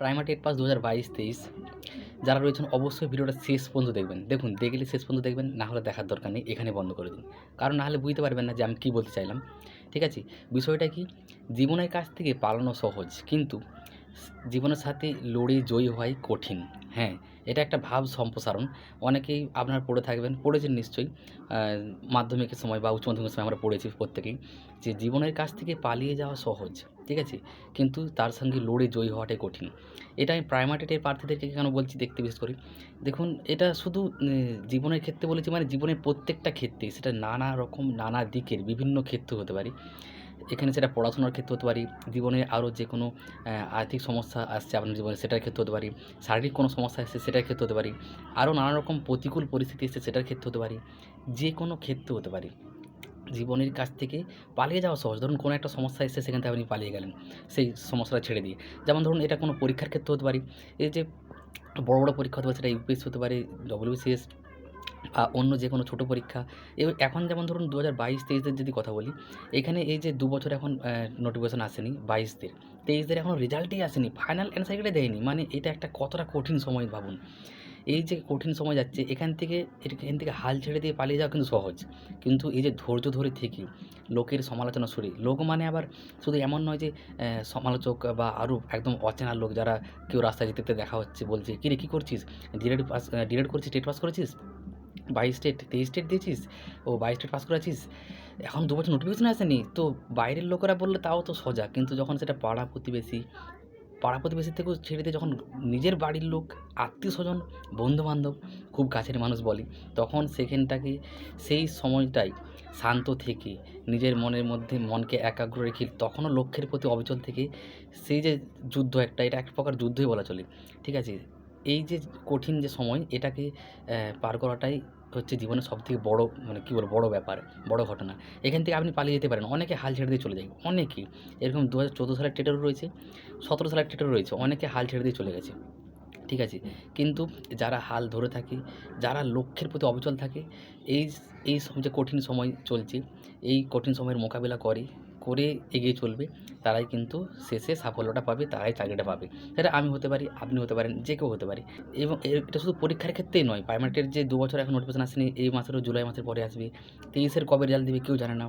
Primary TET pass দু হাজার বাইশ, তেইশ। যারা রয়েছেন অবশ্যই ভিডিওটা শেষ পর্যন্ত দেখবেন। দেখুন, দেখলে শেষ পর্যন্ত দেখবেন, না হলে দেখার দরকার নেই, এখানে বন্ধ করে দিন। কারণ না হলে বুঝতে পারবেন না যে আমি কী বলতে চাইলাম। ঠিক আছে? বিষয়টা কি? জীবনের কাছ থেকে পালানো সহজ, কিন্তু জীবনের সাথে লড়ে জয়ী হওয়াই কঠিন। হ্যাঁ এটা একটা ভাব সম্প্রসারণ। অনেকেই আপনারা পড়ে থাকবেন, পড়েছেন নিশ্চয়ই মাধ্যমিকের সময় বা উচ্চ মাধ্যমিকের সময় আমরা পড়েছি প্রত্যেকেই, যে জীবনের কাছ থেকে পালিয়ে যাওয়া সহজ, ঠিক আছে? কিন্তু তার সঙ্গে লড়ে জয়ী হওয়াটাই কঠিন। এটা আমি প্রাইমারিটের প্রার্থীদেরকে কেন বলছি দেখতে বিশেষ করি? দেখুন, এটা শুধু জীবনের ক্ষেত্রে বলেছি মানে জীবনের প্রত্যেকটা ক্ষেত্রে সেটা নানা রকম, নানা দিকের বিভিন্ন ক্ষেত্র হতে পারে। এখানে সেটা পড়াশোনার ক্ষেত্রে হতে পারি, জীবনে আরও যে কোনো আর্থিক সমস্যা আসছে আপনার জীবনে, সেটার ক্ষেত্রে হতে পারি, শারীরিক কোনো সমস্যা আসছে, সেটার ক্ষেত্রে হতে পারি, আরও নানা রকম প্রতিকূল পরিস্থিতি এসছে, সেটার ক্ষেত্রে হতে পারি, যে কোনো ক্ষেত্রে হতে পারি। জীবনের কাছ থেকে পালিয়ে যাওয়া সহজ। ধরুন কোনো একটা সমস্যা এসেছে, সেখান থেকে আপনি পালিয়ে গেলেন, সেই সমস্যাটা ছেড়ে দিয়ে। যেমন ধরুন এটা কোনো পরীক্ষার ক্ষেত্রে হতে পারে, এই যে বড় বড় পরীক্ষা হতে পারে, সেটা ইউপিএসসি হতে পারে ডব্লিউবিসিএস অন্য যে কোনো ছোটো পরীক্ষা। এখন যেমন ধরুন দু হাজার বাইশ তেইশদের যদি কথা বলি, এখানে এই যে দু বছর এখন নোটিফিকেশন আসেনি বাইশদের। তেইশদের এখনও রেজাল্টই আসেনি ফাইনাল অ্যান্সারটা দেয়নি। মানে এটা একটা কতটা কঠিন সময় ভাবুন। এই যে কঠিন সময় যাচ্ছে, এখান থেকে এখান থেকে হাল ছেড়ে দিয়ে পালিয়ে যাওয়া কিন্তু সহজ। কিন্তু এই যে ধৈর্য ধরে থেকে, লোকের সমালোচনা শুনে, লোক মানে আবার শুধু এমন নয় যে সমালোচক বা আরও একদম অচেনা লোক যারা কেউ রাস্তায় যেতে দেখা হচ্ছে, বলছে কী রে কী করছিস ডিরেড পাস ডিরেড করছিস? টেট পাস করেছিস? বাইশ স্টেট তেইশ স্টেট দিয়েছিস, ও বাইশ স্টেট পাস করেছিস, এখন দু বছর নোটিফিকেশন আসেনি, তো বাইরের লোকেরা বললে তাও তো সোজা কিন্তু যখন সেটা পাড়া প্রতিবেশী পাড়া প্রতিবেশী থেকেও ছেড়ে দিয়ে যখন নিজের বাড়ির লোক, আত্মীয় স্বজন, বন্ধুবান্ধব, খুব কাছের মানুষ বলি, তখন সেখানটাকে সেই সময়টাই শান্ত থেকে নিজের মনের মধ্যে মনকে একাগ্র রেখে তখনও লক্ষ্যের প্রতি অবিচল থেকে সেই যে যুদ্ধ একটা, এটা এক প্রকার যুদ্ধই বলা চলে, ঠিক আছে? এই যে কঠিন যে সময়, এটাকে পার করাটাই হচ্ছে জীবনের সবথেকে বড় মানে কী বলব, বড় ব্যাপার, বড় ঘটনা। এখান থেকে আপনি পালিয়ে যেতে পারেন। অনেকে হাল ছেড়ে দিয়ে চলে যায়। অনেকে, এরকম দু হাজার চোদ্দ সালের টেটারও রয়েছে, সতেরো সালের টেটারও রয়েছে, অনেকে হাল ছেড়ে দিয়ে চলে গেছে। ঠিক আছে? কিন্তু যারা হাল ধরে থাকে, যারা লক্ষ্যের প্রতি অবিচল থাকে, এই এই যে কঠিন সময় চলছে, এই কঠিন সময়ের মোকাবিলা করে করে এগিয়ে চলবে, তারাই কিন্তু শেষে সাফল্যটা পাবে, তারাই চাকরিটা পাবে। সেটা আমি হতে পারি, আপনি হতে পারেন, যে কেউ হতে পারে। এবং এটা শুধু পরীক্ষার ক্ষেত্রেই নয় প্রাইমারিটের যে দু বছর এখন নোটিফিকেশন আসেনি, এই মাসেরও জুলাই মাসের পরে আসবে, তেইশের কবে রেজাল্ট দেবে কেউ জানে না।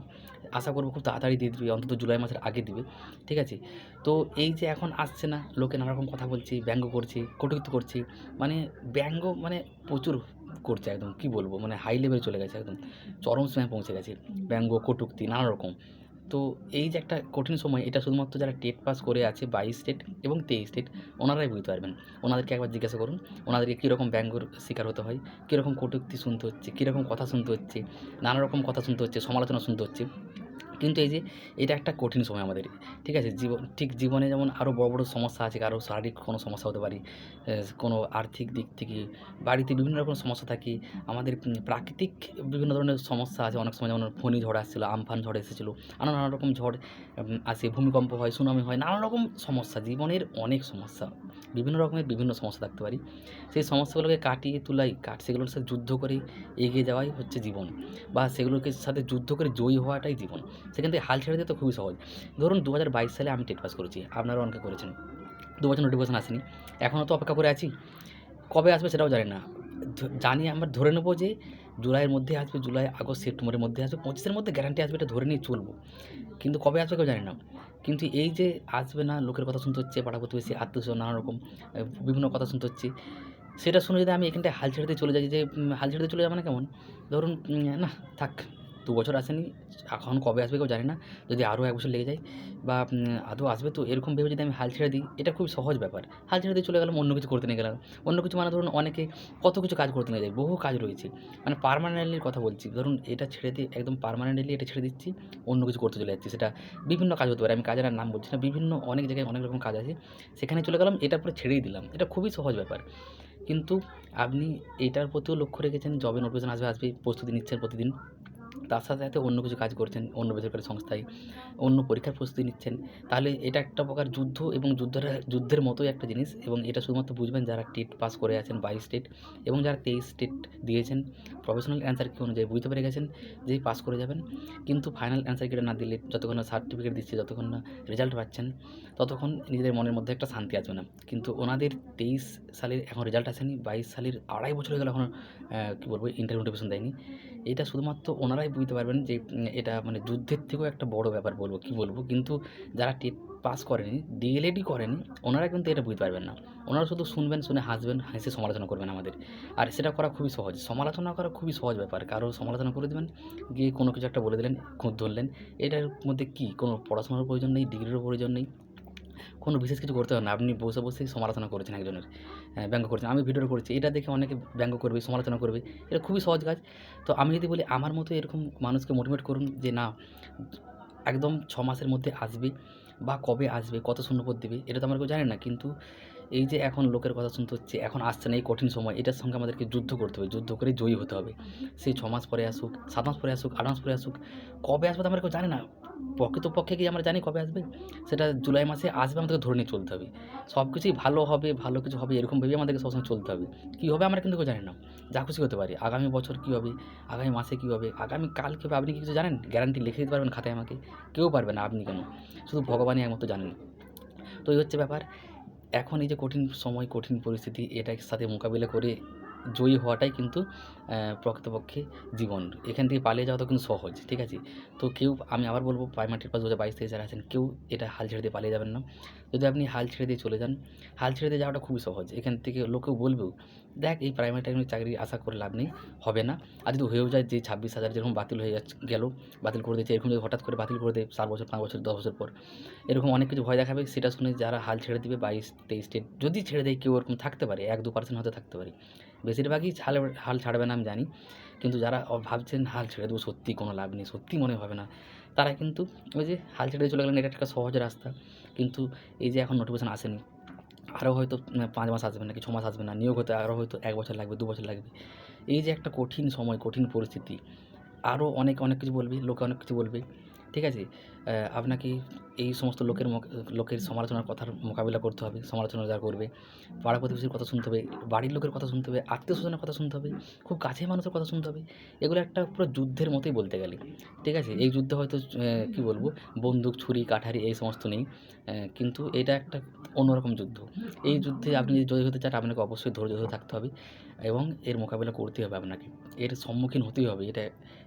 আশা করব খুব তাড়াতাড়ি দিয়ে দিবে, অন্তত জুলাই মাসের আগে দিবে, ঠিক আছে? তো এই যে এখন আসছে না, লোকে নানা রকম কথা বলছি, ব্যঙ্গ করছে, কটূক্তি করছে মানে ব্যঙ্গ মানে প্রচুর। করছে একদম, কি বলব? মানে হাই লেভেলে চলে গেছে একদম। চরম সময় পৌঁছে গেছে, ব্যঙ্গ, কটুক্তি নানা রকম তো এই যে একটা কঠিন সময়, এটা শুধুমাত্র যারা টেট পাস করে আছে, বাইশ স্টেট এবং তেইশ স্টেট ওনারাই বুঝতে পারবেন। ওনাদেরকে একবার জিজ্ঞাসা করুন, ওনাদেরকে কীরকম ব্যঙ্গর শিকার হতে হয়, কীরকম কটুক্তি শুনতে হচ্ছে, কীরকম কথা শুনতে হচ্ছে নানা রকম কথা শুনতে হচ্ছে, সমালোচনা শুনতে হচ্ছে। কিন্তু এই যে এটা একটা কঠিন সময় আমাদের, ঠিক আছে? জীবন, ঠিক জীবনে যেমন আরও বড় বড় সমস্যা আছে, কারও শারীরিক কোনো সমস্যা হতে পারে কোনো আর্থিক দিক থেকে, বাড়িতে বিভিন্ন রকম সমস্যা থাকে, আমাদের প্রাকৃতিক বিভিন্ন ধরনের সমস্যা আছে। অনেক সময় যেমন ফণি ঝড় আসছিল, আমফান ঝড় এসেছিল আরও নানা রকম ঝড় আসে, ভূমিকম্প হয়, সুনামি হয়, নানা রকম সমস্যা, জীবনের অনেক সমস্যা, বিভিন্ন রকমের বিভিন্ন সমস্যা থাকতে পারি। সেই সমস্যাগুলোকে কাটিয়ে তোলাই, কাট, সেগুলোর সাথে যুদ্ধ করে এগিয়ে যাওয়াই হচ্ছে জীবন, বা সেগুলোকে সাথে যুদ্ধ করে জয়ী হওয়াটাই জীবন। সেখান থেকে হাল ছেড়ে দিতে তো খুবই সহজ। ধরুন দু হাজার বাইশ সালে আমি টেট পাস করেছি আপনারাও অনেকে করেছেন। দু বছর নোটিফিকেশন আসেনি। এখনও তো অপেক্ষা করে আছি। কবে আসবে সেটাও জানি না। জানি আমরা ধরে নেব যে জুলাইয়ের মধ্যে আসবে, জুলাই, আগস্ট, সেপ্টেম্বরের মধ্যে আসবে, পঁচিশের মধ্যে গ্যারান্টি আসবে, এটা ধরে নিয়ে চলবো। কিন্তু কবে আসবে কেউ জানি না। কিন্তু এই যে আসবে না, লোকের কথা শুনতে হচ্ছে পাড়া প্রতিবেশী আত্মীয় নানা রকম বিভিন্ন কথা শুনতে হচ্ছে। সেটা শুনে যদি আমি এখানটায় হাল ছেড়ে দিয়ে চলে যাই, যে হাল ছেড়ে দিয়ে চলে যাবে না কেমন? ধরুন না, থাক। দু বছর আসেনি, এখন কবে আসবে কেউ জানি না, যদি আরও এক বছর লেগে যায় বা আদৌ আসবে তো এরকম ভেবে যদি আমি হাল ছেড়ে দিই, এটা খুব সহজ ব্যাপার। হাল ছেড়ে দিয়ে চলে গেলাম, অন্য কিছু করতে নিয়ে গেলাম। অন্য কিছু মানে ধরুন অনেকে কত কিছু কাজ করতে নিয়ে যায়, বহু কাজ রয়েছে। মানে পার্মানেন্টলির কথা বলছি, ধরুন এটা ছেড়ে দিয়ে একদম পারমানেন্টলি এটা ছেড়ে দিচ্ছি, অন্য কিছু করতে চলে যাচ্ছি, সেটা বিভিন্ন কাজ হতে পারে, আমি কাজের নাম বলছি না, বিভিন্ন অনেক জায়গায় অনেক রকম কাজ আছে, সেখানে চলে গেলাম এটা পরে ছেড়েই দিলাম, এটা খুবই সহজ ব্যাপার। কিন্তু আপনি এটার প্রতিও লক্ষ্য রেখেছেন জবে নোটিফিকেশন আসবে আসবে, প্রস্তুতি নিচ্ছেন প্রতিদিন। তার সাথে সাথে অন্য কিছু কাজ করছেন, অন্য বেসরকারি সংস্থায় অন্য পরীক্ষার প্রস্তুতি নিচ্ছেন। তাহলে এটা একটা প্রকার যুদ্ধ এবং যুদ্ধের যুদ্ধের মতোই একটা জিনিস এবং এটা শুধুমাত্র বুঝবেন যারা টেট পাস করে আছেন বাইশ স্টেট এবং যারা তেইশ স্টেট দিয়েছেন প্রফেশনাল অ্যান্সার কি অনুযায়ী বুঝতে পেরে গেছেন যেই পাস করে যাবেন। কিন্তু ফাইনাল অ্যান্সার কিটা না দিলে যতক্ষণ না সার্টিফিকেট দিচ্ছে, যতক্ষণ না রেজাল্ট পাচ্ছেন, ততক্ষণ নিজেদের মনের মধ্যে একটা শান্তি আসবে না। কিন্তু ওনাদের তেইশ সালের এখন রেজাল্ট আসেনি, বাইশ সালের আড়াই বছর হয়ে গেল এখনও কী বলব ইন্টারভিউ দেয়নি। এটা শুধুমাত্র ওনারাই বুঝতে পারবেন যে এটা মানে যুদ্ধের থেকেও একটা বড় ব্যাপার বলব, কী বলব? কিন্তু যারা টেট পাস করেনি, ডিএলএডই করেনি, ওনারা কিন্তু এটা বুঝতে পারবেন না। ওনারা শুধু শুনবেন, শুনে হাসবেন, হেসে সমালোচনা করবেন আমাদের। আর সেটা করা খুবই সহজ। সমালোচনা করা খুবই সহজ ব্যাপার। কারও সমালোচনা করে দেবেন, গিয়ে কোনো কিছু একটা বলে দিলেন, খুঁত ধরলেন। এটার মধ্যে কী? কোনো পড়াশোনার প্রয়োজন নেই ডিগ্রিরও প্রয়োজন নেই। কোনো বিশেষ কিছু করতে হবে না। আপনি বসে বসেই সমালোচনা করেছেন একজনের ব্যঙ্গ করেছেন। আমি ভিডিও করেছি, এটা দেখে অনেকে ব্যঙ্গ করবে, সমালোচনা করবে। এটা খুবই সহজ কাজ। তো আমি যদি বলি, আমার মতো এরকম মানুষকে মোটিভেট করুন যে, না, একদম ছ মাসের মধ্যে আসবে বা কবে আসবে, কত শূন্যপদ দেবে? এটা তো আমার কেউ জানি না। কিন্তু এই যে এখন লোকের কথা শুনতে হচ্ছে এখন আসছে না এই কঠিন সময় এটার সঙ্গে আমাদেরকে যুদ্ধ করতে হবে যুদ্ধ করে জয়ী হতে হবে। সেই ছ মাস পরে আসুক সাত মাস পরে আসুক আট মাস পরে আসুক কবে আসবে তো আমরা কেউ জানি না। প্রকৃতপক্ষে কি আমরা জানি কবে আসবে? সেটা জুলাই মাসে আসবে আমাদেরকে ধরে নিয়ে চলতে হবে। সব কিছুই ভালো হবে ভালো কিছু হবে এরকম ভেবেই আমাদেরকে সবসময় চলতে হবে। কী হবে আমরা কিন্তু কেউ জানি না। যা খুশি হতে পারি। আগামী বছর কী হবে? আগামী মাসে কী হবে? আগামী কাল কী হবে? আপনি কি কিছু জানেন? গ্যারান্টি লিখে দিতে পারবেন খাতায় আমাকে? কেউ পারবে না আপনি কেন? শুধু ভগবানই একমাত্র জানেন। তো এই হচ্ছে ব্যাপার। এখন এই যে কঠিন সময় কঠিন পরিস্থিতি এটার সাথে মোকাবিলা করে জয়ী হওয়াটাই কিন্তু প্রকৃতপক্ষে জীবন। এখান থেকে পালিয়ে যাওয়া তো কিন্তু সহজ, ঠিক আছে? তো কেউ, আমি আবার বলব প্রাইমারি পাস দু হাজার বাইশ থেকে যারা আছেন, কেউ এটা হাল ছেড়ে দিয়ে পালিয়ে যাবেন না। যদি আপনি হাল ছেড়ে দিয়ে চলে যান, হাল ছেড়ে দিয়ে যাওয়াটা খুবই সহজ। এখান থেকে লোকেও বলবেও, দেখ, এই প্রাইমারি টাইমে চাকরি আশা করে লাভ নেই, হবে না। আর যদি হয়েও যায় যে ছাব্বিশ হাজার যেরকম বাতিল হয়ে যাচ্ছে, গেল, বাতিল করে দিচ্ছে এরকম যদি হঠাৎ করে বাতিল করে দেয় চার বছর, পাঁচ বছর, দশ বছর পর, এরকম অনেক কিছু ভয় দেখাবে। সেটা শুনে যারা হাল ছেড়ে দিবে বাইশ, তেইশ যদি ছেড়ে দেয়, কেউ ওরকম থাকতে পারে, এক, দু পার্সেন্ট হয়তো থাকতে পারে। বেশিরভাগই হাল হাল ছাড়বে না, আমি জানি। কিন্তু যারা ভাবছেন হাল ছেড়ে দেবো, সত্যি কোনো লাভ নেই, সত্যি মনে হবে না, তারা কিন্তু ওই যে হাল ছেড়ে চলে গেলেন, এটা একটা সহজ রাস্তা। কিন্তু এই যে এখন নোটিফিকেশান আসেনি, আরও হয়তো পাঁচ মাস আসবে নাকি ছ মাস আসবে না, নিয়োগ হতে আরও হয়তো এক বছর লাগবে, দু বছর লাগবে। এই যে একটা কঠিন সময়, কঠিন পরিস্থিতি, আরও অনেক অনেক কিছু বলবে, লোকে অনেক কিছু বলবে। ঠিক আছে? আপনাকে এই সমস্ত লোকের লোকের সমালোচনার কথার মোকাবিলা করতে হবে, সমালোচনা যারা করবে। পাড়া প্রতিবেশীর কথা শুনতে হবে, বাড়ির লোকের কথা শুনতে হবে আত্মীয় স্বজনের কথা শুনতে হবে, খুব কাছের মানুষের কথা শুনতে হবে। এগুলো একটা পুরো যুদ্ধের মতোই বলতে গেলে। ঠিক আছে? এই যুদ্ধে হয়তো কী বলব, বন্দুক, ছুরি, কাঠারি এই সমস্ত নেই। কিন্তু এটা একটা অন্যরকম যুদ্ধ। এই যুদ্ধে আপনি যদি জয়ী হতে চান, আপনাকে অবশ্যই ধৈর্য ধরে থাকতে হবে এবং এর মোকাবিলা করতে হবে আপনাকে। এর সম্মুখীন হতেই হবে, এটা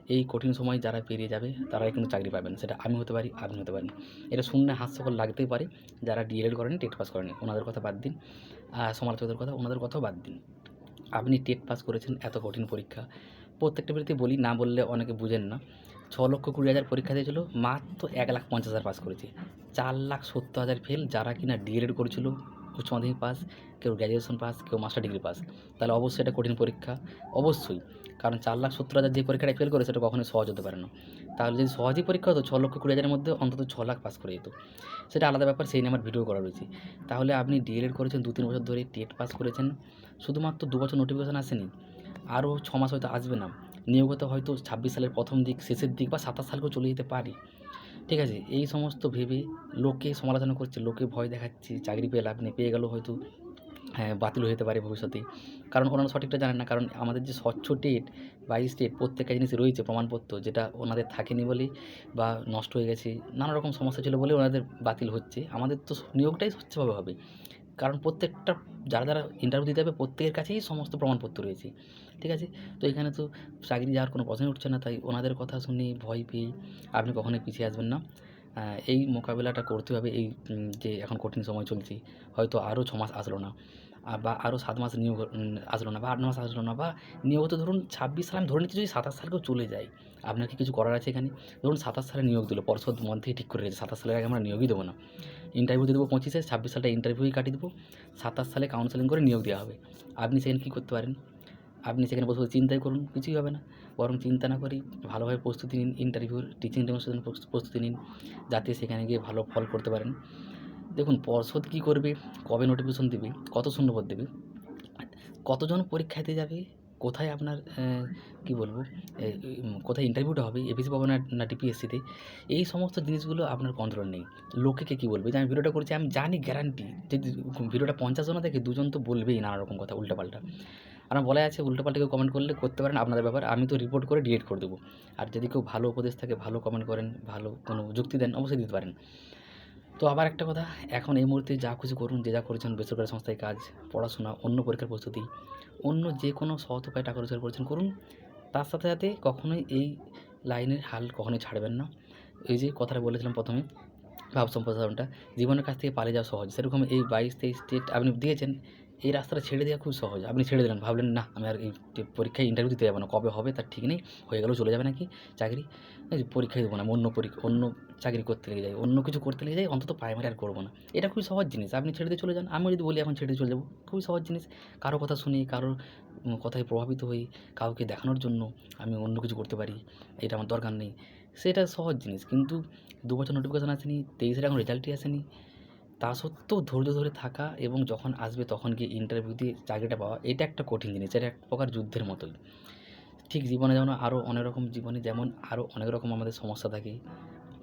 এই কঠিন সময় যারা পেরিয়ে যাবে, তারাই কিন্তু চাকরি পাবেন। সেটা আমি হতে পারি, আপনি হতে পারেন। এটা শুনলে হাস্যকর লাগতেই পারে, যারা ডিএলএড করেনি, টেট পাস করেনি, ওনাদের কথা বাদ দিন। আর সমালোচকদের কথা, ওনাদের কথাও বাদ দিন। আপনি টেট পাস করেছেন, এত কঠিন পরীক্ষা। প্রত্যেকটা বেরোতে বলি, না বললে অনেকে বুঝেন না। ছ লক্ষ কুড়ি হাজার পরীক্ষা দিয়েছিল, মাত্র এক লাখ পঞ্চাশ হাজার পাস করেছে। চার লাখ সত্তর হাজার ফেল যারা কিনা ডিএলএড করেছিল উচ্চ মাধ্যমিক পাস, কেউ গ্র্যাজুয়েশন পাস কেউ মাস্টার ডিগ্রি পাস তাহলে অবশ্যই এটা কঠিন পরীক্ষা, অবশ্যই। কারণ চার লাখ সত্তর হাজার যে পরীক্ষাটা ফেল করে সেটা কখনোই সহজ হতে পারে না। তাহলে যদি সহজই পরীক্ষা হতো ছ লক্ষ কুড়ি হাজারের মধ্যে অন্তত ছ লাখ পাস করে যেত। সেটা আলাদা ব্যাপার, সেই নিয়ে আমার ভিডিও করা রয়েছে। তাহলে আপনি ডিএলএড করেছেন দু তিন বছর ধরে টেট পাস করেছেন, শুধুমাত্র দু বছর নোটিফিকেশান আসেনি, আরও ছ মাস হয়তো আসবে না। নিয়োগত হয়তো ছাব্বিশ সালের প্রথম দিক, শেষের দিক বা সাতাশ সালকেও চলে যেতে পারে। ঠিক আছে, এই সমস্ত ভেবে লোকে সমালোচনা করছে, লোকে ভয় দেখাচ্ছে, চাকরি পেয়ে লাভ নেই, পেয়ে গেলেও হয়তো হ্যাঁ বাতিল হতে পারে ভবিষ্যতে। কারণ ওনারা সঠিকটা জানেন না, কারণ আমাদের যে স্বচ্ছ টেট, বাইশ স্টেট প্রত্যেকটা জিনিস রয়েছে প্রমাণপত্র, যেটা ওনাদের থাকেনি বলে বা নষ্ট হয়ে গেছে, নানা রকম সমস্যা ছিল বলে ওনাদের বাতিল হচ্ছে। আমাদের তো নিয়োগটাই স্বচ্ছভাবে হবে। কারণ প্রত্যেকটা, যারা যারা ইন্টারভিউ দিতে হবে, প্রত্যেকের কাছেই সমস্ত প্রমাণপত্র রয়েছে। ঠিক আছে? তো এখানে তো চাকরি যাওয়ার কোনো প্রশ্নই উঠছে না, তাই ওনাদের কথা শুনে ভয় পেয়ে আপনি কখনোই পিছিয়ে আসবেন না। এই মোকাবিলাটা করতে হবে, এই যে এখন কঠিন সময় চলছে, হয়তো আরও ছ মাস আসলো না। বা আরও সাত মাস নিয়োগ আসলো না বা আট মাস আসলো না বা নিয়োগ তো ধরুন ছাব্বিশ সালে, আমি ধরে নিচ্ছি যদি সাতাশ সালকেও চলে যায়, আপনার কি কিছু করার আছে এখানে? ধরুন সাতাশ সালে নিয়োগ দিল, পর্ষদ মধ্যেই ঠিক করে রেখেছে, সাতাশ সালের আগে আমরা নিয়োগই দেবো না। ইন্টারভিউ দিয়ে দেবো পঁচিশে, ছাব্বিশ সালটা ইন্টারভিউই কাটিয়ে দেবো, সাতাশ সালে কাউন্সেলিং করে নিয়োগ দেওয়া হবে। আপনি সেখানে কী করতে পারেন? আপনি সেখানে বসে চিন্তাই করুন, কিছুই হবে না। বরং চিন্তা না করি ভালোভাবে প্রস্তুতি নিন ইন্টারভিউর টিচিং ডেমনস্ট্রেশন প্রস্তুতি নিন, যাতে সেখানে গিয়ে ভালো ফল করতে পারেন। দেখুন, পর্ষদ কী করবে? কবে নোটিফিকেশন দেবে? কত শূন্যপদ দেবে? কতজন পরীক্ষা দিতে যাবে? কোথায় আপনার কি বলব কোথায় ইন্টারভিউটা হবে? এপিসি পাবো না না টিপিএসসিতে এই সমস্ত জিনিসগুলো আপনার কন্ট্রোল নেই। লোকে কে বলবে? যে আমি ভিডিওটা করছি, আমি জানি গ্যারান্টি যদি ভিডিওটা পঞ্চাশ জন দেখে দুজন তো বলবেই নানা রকম কথা, উল্টাপাল্টা। আমার বলা আছে উল্টোপাল্টা কেউ কমেন্ট করলে করতে পারেন, আপনাদের ব্যাপার, আমি তো রিপোর্ট করে ডিলিট করে দেবো। আর যদি কেউ ভালো উপদেশ থাকে, ভালো কমেন্ট করেন, ভালো কোনো যুক্তি দেন, অবশ্যই দিতে পারেন। তো আবার একটা কথা, এখন এই মুহূর্তে যা খুশি করুন, যে যা করেছেন বেসরকারি সংস্থায় কাজ, পড়াশোনা, অন্য পরীক্ষার প্রস্তুতি, অন্য যে কোনো সৎ উপায়ে টাকা রোজগার করেছেন, করুন। তার সাথে সাথে কখনোই এই লাইনের হাল কখনোই ছাড়বেন না। এই যে কথাটা বলেছিলাম প্রথমে, ভাব সম্প্রসারণটা, জীবনের কাছ থেকে পালিয়ে যাওয়া সহজ। সেরকম এই বাইশ তেইশ স্টেট আপনি দিয়েছেন এই রাস্তাটা ছেড়ে দেওয়া খুব সহজ। আপনি ছেড়ে দিলেন, ভাবলেন, না, আমি আর এই পরীক্ষায় ইন্টারভিউ দিতে যাব না, কবে হবে, তার ঠিক নেই, হয়ে গেলেও চলে যাবে নাকি চাকরি? পরীক্ষায় দেবো না, অন্য পরীক্ষা, অন্য চাকরি করতে লেগে যাই অন্য কিছু করতে লেগে যাই অন্তত প্রাইমারি আর করব না। এটা খুবই সহজ জিনিস, আপনি ছেড়ে দিয়ে চলে যান। আমি যদি বলি, এখন ছেড়ে চলে যাব, খুবই সহজ জিনিস। কারও কথা শুনি, কারোর কথায় প্রভাবিত হই, কাউকে দেখানোর জন্য আমি অন্য কিছু করতে পারি, এটা আমার দরকার নেই। সেটা সহজ জিনিস, কিন্তু দু বছর নোটিফিকেশান আসেনি, তেইশের এখন রেজাল্টই আসেনি। তা সত্ত্বেও ধৈর্য ধরে থাকা এবং যখন আসবে তখন গিয়ে ইন্টারভিউ দিয়ে চাকরিটা পাওয়া, এটা একটা কঠিন জিনিস, এটা এক প্রকার যুদ্ধের মতোই। ঠিক জীবনে যেমন আরও অনেক রকম জীবনে যেমন আরও অনেক রকম আমাদের সমস্যা থাকে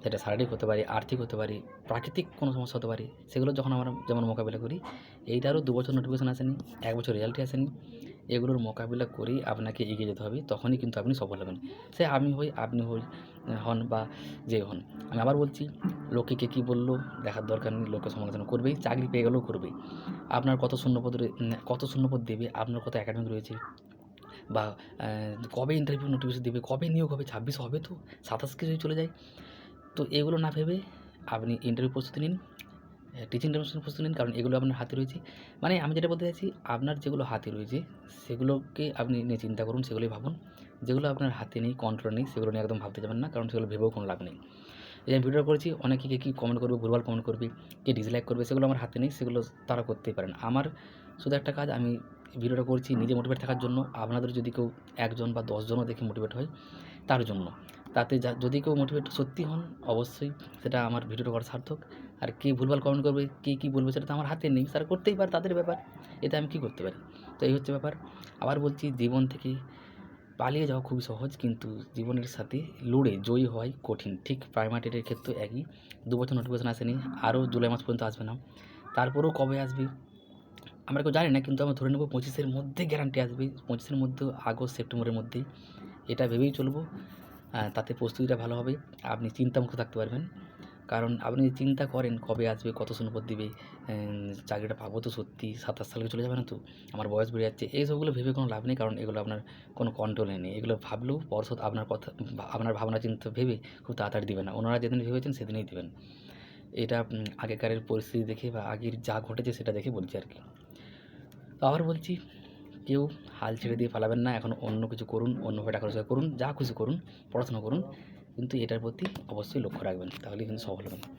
সেটা শারীরিক হতে পারে, আর্থিক হতে পারে, প্রাকৃতিক কোনো সমস্যা হতে পারে, সেগুলো যখন আমরা যেমন মোকাবিলা করি এইটারও দু বছর নোটিফিকেশন আসেনি, এক বছর রেজাল্টই আসেনি, এগুলোর মোকাবিলা করেই আপনাকে এগিয়ে যেতে হবে, তখনই কিন্তু আপনি সফল হবেন। সে আমি হই, আপনি হই হন বা যে হন। আমি আবার বলছি, লোকে কে কী বলল দেখার দরকার নেই লোকে সমালোচনা করবেই, চাকরি পেয়ে গেলেও করবেই। আপনার কত শূন্যপদ কত শূন্যপদ দেবে, আপনার কত একাডেমিক রয়েছে? বা কবে ইন্টারভিউ নোটিফিকেশন দেবে, কবে নিয়োগ হবে, ছাব্বিশ হবে তো সাতাশকে যদি চলে যায়? তো এগুলো না ভেবে আপনি ইন্টারভিউ প্রস্তুতি নিন টিচিং ট্রান্সফার প্রস্তুতি নিন, কারণ এগুলো আপনার হাতে রয়েছে। মানে আমি যেটা বলতে চাইছি, আপনার যেগুলো হাতে রয়েছে, সেগুলোকে আপনি নিয়ে চিন্তা করুন, সেগুলোই ভাবুন। যেগুলো আপনার হাতে নেই কন্ট্রোল নেই, সেগুলো নিয়ে একদম ভাবতে যাবেন না, কারণ সেগুলো ভেবেও কোনো লাভ নেই। এই আমি ভিডিও করেছি, অনেকে কে কী কমেন্ট করবে, ভুলভাল কমেন্ট করবে, কে ডিসলাইক করবে, সেগুলো আমার হাতে নেই, সেগুলো তারা করতেই পারেন। আমার শুধু একটা কাজ, আমি ভিডিওটা করছি নিজে মোটিভেট থাকার জন্য, আপনাদের যদি কেউ একজন বা দশজনও দেখে মোটিভেট হয়, তার জন্য। তাতে যা, যদি কেউ মোটিভেট সত্যি হন, অবশ্যই সেটা আমার ভিডিওটা করা সার্থক। আর কে ভুলভাল কমেন্ট করবে, কে কী বলবে, সেটা তো আমার হাতে নেই, তারা করতেই পারে, তাদের ব্যাপার। এতে আমি কী করতে পারি? তো এই হচ্ছে ব্যাপার। আবার বলছি, জীবন থেকে পালিয়ে যাওয়া খুবই সহজ, কিন্তু জীবনের সাথে লড়ে জয়ী হওয়াই কঠিন। ঠিক প্রাইমারি টেটের ক্ষেত্রে একই। দু বছর নোটিফিকেশন আসেনি, আরও জুলাই মাস পর্যন্ত আসবে না। তারপরেও কবে আসবে? আমরা কেউ জানি না, কিন্তু আমরা ধরে নেব পঁচিশের মধ্যে গ্যারান্টি আসবে। পঁচিশের মধ্যে, আগস্ট সেপ্টেম্বরের মধ্যেই। এটা ভেবেই চলবো তাতে প্রস্তুতিটা ভালো হবে। আপনি চিন্তামুক্ত থাকতে পারবেন। কারণ আপনি চিন্তা করেন কবে আসবে, কত শূন্যপদ দিবে চাকরিটা পাবো তো সত্যি সাতাশ সালে চলে যাবে না তো? আমার বয়স বেড়ে যাচ্ছে, এই সবগুলো ভেবে কোনো লাভ নেই, কারণ এগুলো আপনার কোনো কন্ট্রোলে নেই। এগুলো ভাবলেও পর্ষদ আপনার কথা, আপনার ভাবনা চিন্তা ভেবে খুব তাড়াতাড়ি দেবে না। ওনারা যেদিন ভেবেছেন সেদিনই দেবেন। এটা আগেকারের পরিস্থিতি দেখে বা আগের যা ঘটেছে সেটা দেখে বলছি আর কি। তো আবার বলছি, কেউ হাল ছেড়ে দিয়ে পালাবেন না, এখন অন্য কিছু করুন অন্যভাবে টাকা রোজগার করুন, যা খুশি করুন, পড়াশোনা করুন। কিন্তু এটার প্রতি অবশ্যই লক্ষ্য রাখবেন তাহলে কিন্তু সফল হবেন।